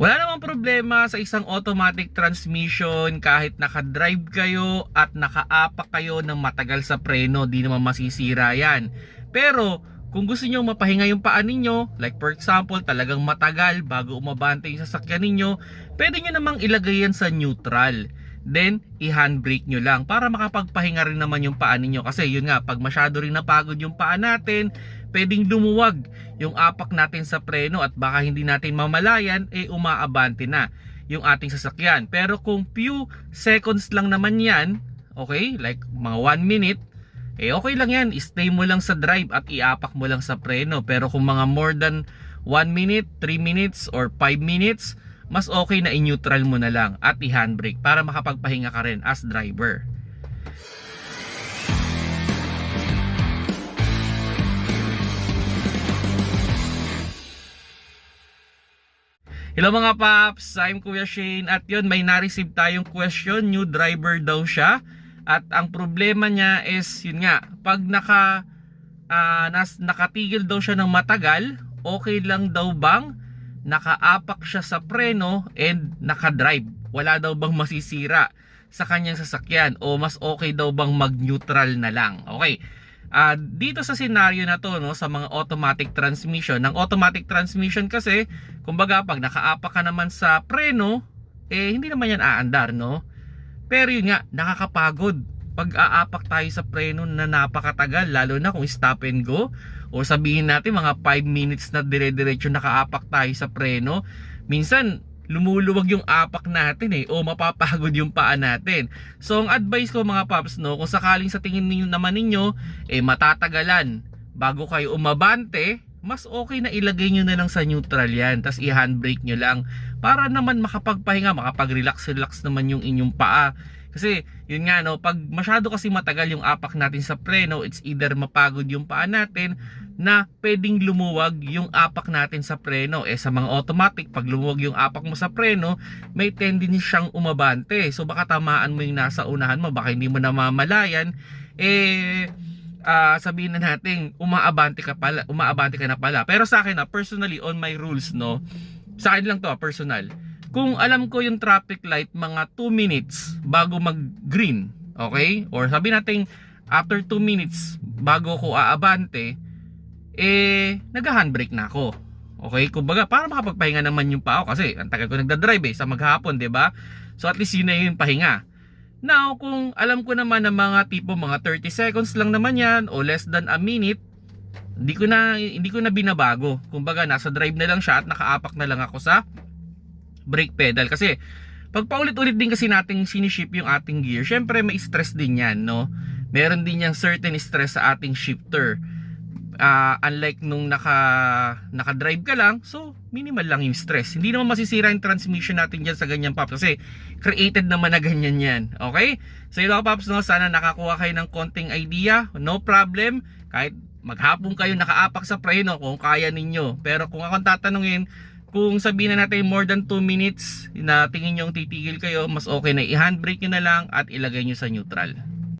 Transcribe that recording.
Wala namang problema sa isang automatic transmission kahit naka-drive kayo at nakaapak kayo ng matagal sa preno, di naman masisira yan. Pero kung gusto nyo mapahinga yung paa ninyo, like for example, talagang matagal bago umabante yung sasakyan ninyo, pwede nyo namang ilagay yan sa neutral. Then, i-handbrake nyo lang para makapagpahinga rin naman yung paa ninyo. Kasi yun nga, pag masyado rin napagod yung paa natin, pwedeng lumuwag yung apak natin sa preno at baka hindi natin mamalayan, eh umaabante na yung ating sasakyan. Pero kung few seconds lang naman yan, okay, like mga 1 minute, eh okay lang yan, stay mo lang sa drive at iapak mo lang sa preno. Pero kung mga more than 1 minute, 3 minutes, or 5 minutes, mas okay na i-neutral mo na lang at i-handbrake para makapagpahinga ka rin as driver. Hello mga paps, I'm Kuya Shane at yun may na-receive tayong question, new driver daw siya at ang problema niya is yun nga, pag naka ah, nas, nakatigil daw siya ng matagal, okay lang daw bang nakaapak siya sa preno and nakadrive? Wala daw bang masisira sa kanyang sasakyan o mas okay daw bang mag-neutral na lang? Okay. Ah, dito sa scenario na to no sa mga automatic transmission, ng automatic transmission kasi kumbaga pag nakaapak ka naman sa preno, eh hindi naman yan aandar no. Pero yun nga, nakakapagod pag aapak tayo sa preno na napakatagal lalo na kung stop and go o sabihin natin mga 5 minutes na dire-diretso nakaapak tayo sa preno. Minsan lumuluwag yung apak natin eh o mapapagod yung paa natin. So ang advice ko mga paps no, kung sakaling sa tingin niyo naman ninyo eh matatagalan bago kayo umabante, mas okay na ilagay nyo na lang sa neutral yan tapos i-handbrake nyo lang para naman makapagpahinga, makapag-relax-relax naman yung inyong paa. Kasi yun nga no, pag masyado kasi matagal yung apak natin sa preno, it's either mapagod yung paa natin na pwedeng lumuwag yung apak natin sa preno. Eh sa mga automatic, pag lumuwag yung apak mo sa preno, may tendency siyang umabante. So baka tamaan mo yung nasa unahan mo, baka hindi mo namamalayan, eh ah sabihin na natin umaabante ka pala, umaabante ka na pala. Pero sa akin na personally on my rules no, sa akin lang to ah, personal. Kung alam ko yung traffic light mga 2 minutes bago mag-green, okay? Or sabi natin after 2 minutes bago ko aabante, eh nag-handbrake na ako. Okay, kumbaga para makapagpahinga naman yung pao kasi ang tagal ko nagda-drive eh sa maghapon, 'di ba? So at least yun na yung pahinga. Now, kung alam ko naman na mga tipo mga 30 seconds lang naman 'yan o less than a minute, hindi ko na hindi ko na binabago. Kumbaga nasa drive na lang siya at nakaapak na lang ako sa brake pedal kasi pag paulit-ulit din kasi nating siniship yung ating gear, syempre may stress din yan, no? Meron din yung certain stress sa ating shifter. Ah, unlike nung naka naka-drive ka lang, so minimal lang yung stress. Hindi naman masisira yung transmission natin diyan sa ganyan paps kasi created naman na ganyan yan. Okay? So yun paps, no? sana nakakuha kayo ng konting idea. No problem. Kahit maghapon kayo nakaapak sa preno kung kaya ninyo. Pero kung akong tatanungin, kung sabihin na natin more than 2 minutes na tingin nyo titigil kayo, mas okay na i-handbrake nyo na lang at ilagay nyo sa neutral.